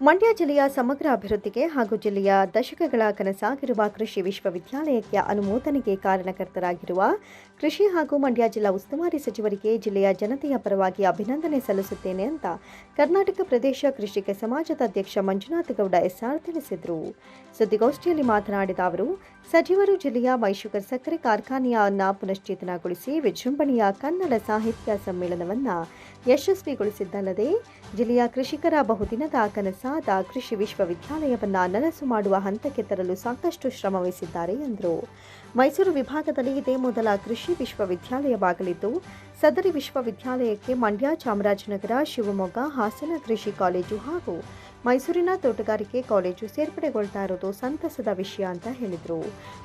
ಮಂಡ್ಯ ಜಿಲ್ಲೆಯ ಸಮಗ್ರ ಅಭಿವೃದ್ಧಿಗೆ ಹಾಗೂ ಜಿಲ್ಲೆಯ ದಶಕಗಳ ಕನಸಾಗಿರುವ ಕೃಷಿ ವಿಶ್ವವಿದ್ಯಾಲಯಕ್ಕೆ ಅನುಮೋದನೆಗೆ ಕಾರಣಕರ್ತರಾಗಿರುವ ಕೃಷಿ ಹಾಗೂ ಮಂಡ್ಯ ಜಿಲ್ಲಾ ಉಸ್ತುವಾರಿ ಸಚಿವರಿಗೆ ಜಿಲ್ಲೆಯ ಜನತೆಯ ಪರವಾಗಿ ಅಭಿನಂದನೆ ಸಲ್ಲಿಸುತ್ತೇನೆ ಅಂತ ಕರ್ನಾಟಕ ಪ್ರದೇಶ ಕೃಷಿಕ ಸಮಾಜದ ಅಧ್ಯಕ್ಷ ಮಂಜುನಾಥ ಗೌಡ ಎಸ್ಆರ್ ತಿಳಿಸಿದರು. ಸುದ್ದಿಗೋಷ್ಠಿಯಲ್ಲಿ ಮಾತನಾಡಿದ ಅವರು, ಸಚಿವರು ಜಿಲ್ಲೆಯ ಮೈಶುಗರ್ ಸಕ್ಕರೆ ಕಾರ್ಖಾನೆಯನ್ನ ಪುನಶ್ಚೇತನಗೊಳಿಸಿ ವಿಜೃಂಭಣೆಯ ಕನ್ನಡ ಸಾಹಿತ್ಯ ಸಮ್ಮೇಳನವನ್ನು ಯಶಸ್ವಿಗೊಳಿಸಿದ್ದಲ್ಲದೆ ಜಿಲ್ಲೆಯ ಕೃಷಿಕರ ಬಹುದಿನದ ಕನಸಾದ ಕೃಷಿ ವಿಶ್ವವಿದ್ಯಾಲಯವನ್ನು ನನಸು ಮಾಡುವ ಹಂತಕ್ಕೆ ತರಲು ಸಾಕಷ್ಟು ಶ್ರಮವಹಿಸಿದ್ದಾರೆ ಎಂದರು. ಮೈಸೂರು ವಿಭಾಗದಲ್ಲಿ ಇದೇ ಮೊದಲ ಕೃಷಿ ವಿಶ್ವವಿದ್ಯಾಲಯವಾಗಲಿದ್ದು, ಸದರಿ ವಿಶ್ವವಿದ್ಯಾಲಯಕ್ಕೆ ಮಂಡ್ಯ ಚಾಮರಾಜನಗರ, ಶಿವಮೊಗ್ಗ, ಹಾಸನ ಕೃಷಿ ಕಾಲೇಜು ಹಾಗೂ ಮೈಸೂರಿನ ತೋಟಗಾರಿಕೆ ಕಾಲೇಜು ಸೇರ್ಪಡೆಗೊಳ್ತಾ ಇರೋದು ಸಂತಸದ ವಿಷಯ ಅಂತ ಹೇಳಿದರು.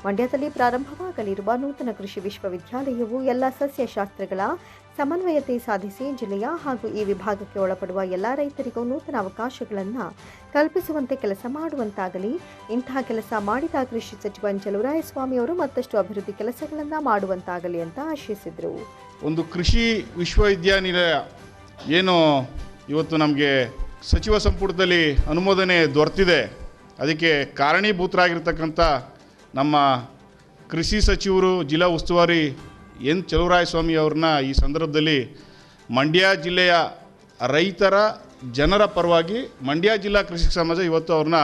ಮಂಡ್ಯದಲ್ಲಿ ಪ್ರಾರಂಭವಾಗಲಿರುವ ನೂತನ ಕೃಷಿ ವಿಶ್ವವಿದ್ಯಾಲಯವು ಎಲ್ಲ ಸಸ್ಯಶಾಸ್ತ್ರಗಳ ಸಮನ್ವಯತೆ ಸಾಧಿಸಿ ಜಿಲ್ಲೆಯ ಹಾಗೂ ಈ ವಿಭಾಗಕ್ಕೆ ಒಳಪಡುವ ಎಲ್ಲ ರೈತರಿಗೂ ನೂತನ ಅವಕಾಶಗಳನ್ನು ಕಲ್ಪಿಸುವಂತೆ ಕೆಲಸ ಮಾಡುವಂತಾಗಲಿ. ಇಂತಹ ಕೆಲಸ ಮಾಡಿದ ಕೃಷಿ ಸಚಿವ ಸ್ವಾಮಿ ಅವರು ಮತ್ತಷ್ಟು ಅಭಿವೃದ್ಧಿ ಕೆಲಸಗಳನ್ನು ಮಾಡುವಂತಾಗಲಿ ಅಂತ ಆಶಿಸಿದರು. ಒಂದು ಕೃಷಿ ವಿಶ್ವವಿದ್ಯಾನಿಲಯ ಏನು ಇವತ್ತು ನಮಗೆ ಸಚಿವ ಸಂಪುಟದಲ್ಲಿ ಅನುಮೋದನೆ ದೊರೆತಿದೆ. ಅದಕ್ಕೆ ಕಾರಣೀಭೂತರಾಗಿರ್ತಕ್ಕಂಥ ನಮ್ಮ ಕೃಷಿ ಸಚಿವರು, ಜಿಲ್ಲಾ ಉಸ್ತುವಾರಿ ಎನ್ ಚಲುವರಾಯಸ್ವಾಮಿ ಅವ್ರನ್ನ ಈ ಸಂದರ್ಭದಲ್ಲಿ ಮಂಡ್ಯ ಜಿಲ್ಲೆಯ ರೈತರ ಜನರ ಪರವಾಗಿ ಮಂಡ್ಯ ಜಿಲ್ಲಾ ಕೃಷಿ ಸಮಾಜ ಇವತ್ತು ಅವ್ರನ್ನ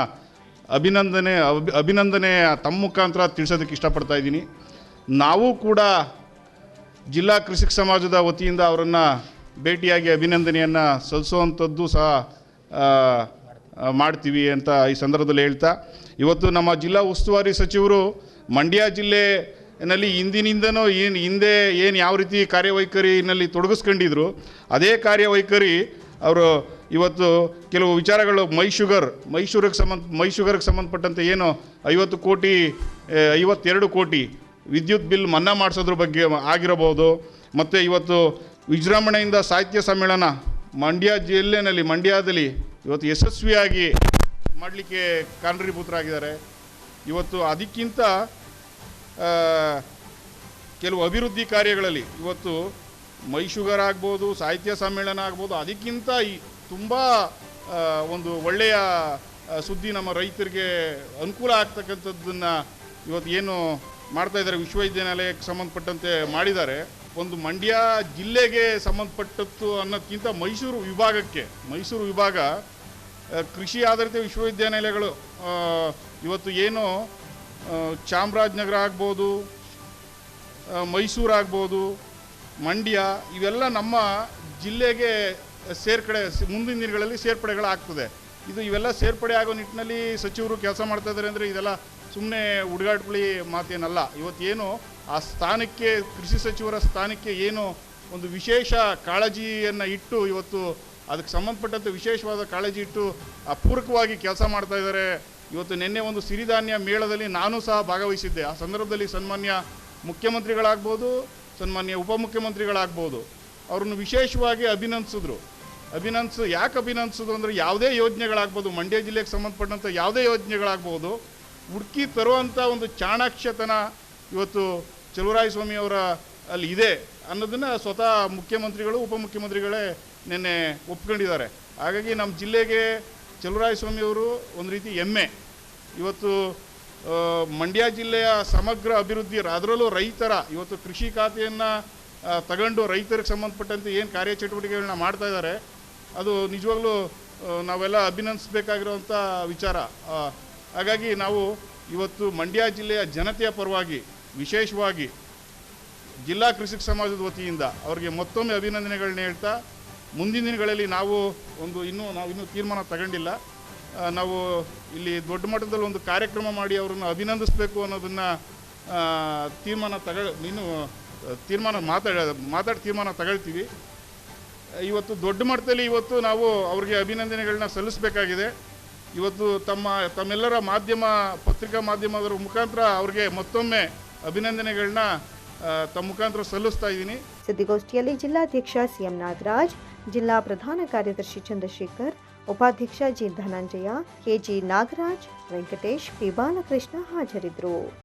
ಅಭಿನಂದನೆ, ಅಭಿ ಅಭಿನಂದನೆ ತಮ್ಮ ಮುಖಾಂತರ ತಿಳಿಸೋದಕ್ಕೆ ಇಷ್ಟಪಡ್ತಾ ಇದ್ದೀನಿ. ನಾವು ಕೂಡ ಜಿಲ್ಲಾ ಕೃಷಿಕ ಸಮಾಜದ ವತಿಯಿಂದ ಅವರನ್ನು ಭೇಟಿಯಾಗಿ ಅಭಿನಂದನೆಯನ್ನು ಸಲ್ಲಿಸುವಂಥದ್ದು ಸಹ ಮಾಡ್ತೀವಿ ಅಂತ ಈ ಸಂದರ್ಭದಲ್ಲಿ ಹೇಳ್ತಾ, ಇವತ್ತು ನಮ್ಮ ಜಿಲ್ಲಾ ಉಸ್ತುವಾರಿ ಸಚಿವರು ಮಂಡ್ಯ ಜಿಲ್ಲೆನಲ್ಲಿ ಹಿಂದಿನಿಂದನೂ ಏನು ಹಿಂದೆ ಏನು ಯಾವ ರೀತಿ ಕಾರ್ಯವೈಖರಿನಲ್ಲಿ ತೊಡಗಿಸ್ಕೊಂಡಿದ್ರು, ಅದೇ ಕಾರ್ಯವೈಖರಿ ಅವರು ಇವತ್ತು ಕೆಲವು ವಿಚಾರಗಳು ಮೈ ಶುಗರ್ ಮೈಸೂರಿಗೆ ಸಂಬಂಧ ಮೈಸೂರಿಗೆ ಶುಗರ್ಗೆ ಸಂಬಂಧಪಟ್ಟಂತೆ ಏನು ಐವತ್ತು ಕೋಟಿ ಐವತ್ತೆರಡು ಕೋಟಿ ವಿದ್ಯುತ್ ಬಿಲ್ ಮನ್ನಾ ಮಾಡಿಸೋದ್ರ ಬಗ್ಗೆ ಆಗಿರಬಹುದು. ಮತ್ತು ಇವತ್ತು ವಿಜೃಂಭಣೆಯಿಂದ ಸಾಹಿತ್ಯ ಸಮ್ಮೇಳನ ಮಂಡ್ಯ ಜಿಲ್ಲೆಯಲ್ಲಿ ಮಂಡ್ಯದಲ್ಲಿ ಇವತ್ತು ಯಶಸ್ವಿಯಾಗಿ ಮಾಡಲಿಕ್ಕೆ ಕಾರಣೀಭೂತರಾಗಿದ್ದಾರೆ ಇವತ್ತು ಅದಕ್ಕಿಂತ ಕೆಲವು ಅಭಿವೃದ್ಧಿ ಕಾರ್ಯಗಳಲ್ಲಿ ಇವತ್ತು ಮೈಶುಗರ್ ಆಗ್ಬೋದು, ಸಾಹಿತ್ಯ ಸಮ್ಮೇಳನ ಆಗ್ಬೋದು, ಅದಕ್ಕಿಂತ ಈ ತುಂಬ ಒಂದು ಒಳ್ಳೆಯ ಸುದ್ದಿ ನಮ್ಮ ರೈತರಿಗೆ ಅನುಕೂಲ ಆಗ್ತಕ್ಕಂಥದ್ದನ್ನು ಇವತ್ತು ಏನು ಮಾಡ್ತಾ ಇದ್ದಾರೆ, ವಿಶ್ವವಿದ್ಯಾನಿಲಯಕ್ಕೆ ಸಂಬಂಧಪಟ್ಟಂತೆ ಮಾಡಿದ್ದಾರೆ. ಒಂದು ಮಂಡ್ಯ ಜಿಲ್ಲೆಗೆ ಸಂಬಂಧಪಟ್ಟದ್ದು ಅನ್ನೋದಕ್ಕಿಂತ ಮೈಸೂರು ವಿಭಾಗಕ್ಕೆ, ಮೈಸೂರು ವಿಭಾಗ ಕೃಷಿ ಆಧಾರಿತ ವಿಶ್ವವಿದ್ಯಾನಿಲಯಗಳು ಇವತ್ತು ಏನು ಚಾಮರಾಜನಗರ ಆಗ್ಬೋದು ಮೈಸೂರು ಆಗ್ಬೋದು, ಮಂಡ್ಯ, ಇವೆಲ್ಲ ನಮ್ಮ ಜಿಲ್ಲೆಗೆ ಸೇರ್ಪಡೆ ಮುಂದಿನ ದಿನಗಳಲ್ಲಿ ಸೇರ್ಪಡೆಗಳಾಗ್ತದೆ. ಇದು ಇವೆಲ್ಲ ಸೇರ್ಪಡೆ ಆಗೋ ನಿಟ್ಟಿನಲ್ಲಿ ಸಚಿವರು ಕೆಲಸ ಮಾಡ್ತಾ ಇದ್ದಾರೆ ಅಂದರೆ ಇದೆಲ್ಲ ಸುಮ್ಮನೆ ಹುಡುಗಾಡ್ಕೊಳ್ಳಿ ಮಾತೇನಲ್ಲ. ಇವತ್ತೇನು ಆ ಸ್ಥಾನಕ್ಕೆ, ಕೃಷಿ ಸಚಿವರ ಸ್ಥಾನಕ್ಕೆ ಏನು ಒಂದು ವಿಶೇಷ ಕಾಳಜಿಯನ್ನು ಇಟ್ಟು ಇವತ್ತು ಅದಕ್ಕೆ ಸಂಬಂಧಪಟ್ಟಂತೆ ವಿಶೇಷವಾದ ಕಾಳಜಿ ಇಟ್ಟು ಅಪೂರ್ವಕವಾಗಿ ಕೆಲಸ ಮಾಡ್ತಾ ಇದ್ದಾರೆ ಇವತ್ತು ನಿನ್ನೆ ಒಂದು ಸಿರಿಧಾನ್ಯ ಮೇಳದಲ್ಲಿ ನಾನು ಸಹ ಭಾಗವಹಿಸಿದ್ದೆ. ಆ ಸಂದರ್ಭದಲ್ಲಿ ಸನ್ಮಾನ್ಯ ಮುಖ್ಯಮಂತ್ರಿಗಳಾಗ್ಬೋದು, ಸನ್ಮಾನ್ಯ ಉಪಮುಖ್ಯಮಂತ್ರಿಗಳಾಗ್ಬೋದು, ಅವ್ರನ್ನು ವಿಶೇಷವಾಗಿ ಅಭಿನಂದಿಸಿದ್ರು. ಅಭಿನಂದಿಸು, ಯಾಕೆ ಅಭಿನಂದಿಸೋದು ಅಂದರೆ ಯಾವುದೇ ಯೋಜನೆಗಳಾಗ್ಬೋದು, ಮಂಡ್ಯ ಜಿಲ್ಲೆಗೆ ಸಂಬಂಧಪಟ್ಟಂಥ ಯಾವುದೇ ಯೋಜನೆಗಳಾಗ್ಬೋದು ಹುಡುಕಿ ತರುವಂಥ ಒಂದು ಚಾಣಾಕ್ಷತನ ಇವತ್ತು ಚಲುವರಾಯಸ್ವಾಮಿ ಅವರ ಅಲ್ಲಿ ಇದೆ ಅನ್ನೋದನ್ನು ಸ್ವತಃ ಮುಖ್ಯಮಂತ್ರಿಗಳು, ಉಪಮುಖ್ಯಮಂತ್ರಿಗಳೇ ನಿನ್ನೆ ಒಪ್ಕೊಂಡಿದ್ದಾರೆ. ಹಾಗಾಗಿ ನಮ್ಮ ಜಿಲ್ಲೆಗೆ ಚಲುವರಾಯಸ್ವಾಮಿ ಅವರು ಒಂದು ರೀತಿ ಹೆಮ್ಮೆ ಇವತ್ತು ಮಂಡ್ಯ ಜಿಲ್ಲೆಯ ಸಮಗ್ರ ಅಭಿವೃದ್ಧಿ, ಅದರಲ್ಲೂ ರೈತರ, ಇವತ್ತು ಕೃಷಿ ಖಾತೆಯನ್ನು ತಗೊಂಡು ರೈತರಿಗೆ ಸಂಬಂಧಪಟ್ಟಂತೆ ಏನು ಕಾರ್ಯಚಟುವಟಿಕೆಗಳನ್ನ ಮಾಡ್ತಾ ಇದ್ದಾರೆ, ಅದು ನಿಜವಾಗ್ಲೂ ನಾವೆಲ್ಲ ಅಭಿನಂದಿಸಬೇಕಾಗಿರುವಂಥ ವಿಚಾರ. ಹಾಗಾಗಿ ನಾವು ಇವತ್ತು ಮಂಡ್ಯ ಜಿಲ್ಲೆಯ ಜನತೆಯ ಪರವಾಗಿ, ವಿಶೇಷವಾಗಿ ಜಿಲ್ಲಾ ಕೃಷಿಕ ಸಮಾಜದ ವತಿಯಿಂದ ಅವರಿಗೆ ಮತ್ತೊಮ್ಮೆ ಅಭಿನಂದನೆಗಳನ್ನ ಹೇಳ್ತಾ ಮುಂದಿನ ದಿನಗಳಲ್ಲಿ ನಾವು ಒಂದು ಇನ್ನೂ ನಾವು ಇನ್ನೂ ತೀರ್ಮಾನ ತಗೊಂಡಿಲ್ಲ. ನಾವು ಇಲ್ಲಿ ದೊಡ್ಡ ಮಟ್ಟದಲ್ಲಿ ಒಂದು ಕಾರ್ಯಕ್ರಮ ಮಾಡಿ ಅವರನ್ನು ಅಭಿನಂದಿಸಬೇಕು ಅನ್ನೋದನ್ನು ತೀರ್ಮಾನ ತಗ, ಇನ್ನು ತೀರ್ಮಾನ ಮಾತಾಡ, ಮಾತಾಡಿ ತೀರ್ಮಾನ ತಗೊಳ್ತೀವಿ. ಇವತ್ತು ದೊಡ್ಡ ಮಟ್ಟದಲ್ಲಿ ಇವತ್ತು ನಾವು ಅವ್ರಿಗೆ ಅಭಿನಂದನೆಗಳನ್ನ ಸಲ್ಲಿಸಬೇಕಾಗಿದೆ. ಇವತ್ತು ತಮ್ಮ, ತಮ್ಮೆಲ್ಲರ ಮಾಧ್ಯಮ, ಪತ್ರಿಕಾ ಮಾಧ್ಯಮದವರ ಮುಖಾಂತರ ಅವ್ರಿಗೆ ಮತ್ತೊಮ್ಮೆ ಅಭಿನಂದನೆಗಳನ್ನ ತಮ್ಮ ಮುಖಾಂತರ ಸಲ್ಲಿಸ್ತಾ ಇದ್ದೀನಿ. ಸುದ್ದಿಗೋಷ್ಠಿಯಲ್ಲಿ ಜಿಲ್ಲಾಧ್ಯಕ್ಷ ಸಿಎಂ ನಾಗರಾಜ್, ಜಿಲ್ಲಾ ಪ್ರಧಾನ ಕಾರ್ಯದರ್ಶಿ ಚಂದ್ರಶೇಖರ್, ಉಪಾಧ್ಯಕ್ಷ G Dhananjaya KG Nagaraj, Venkatesh P Balakrishna ಹಾಜರಿದ್ದರು.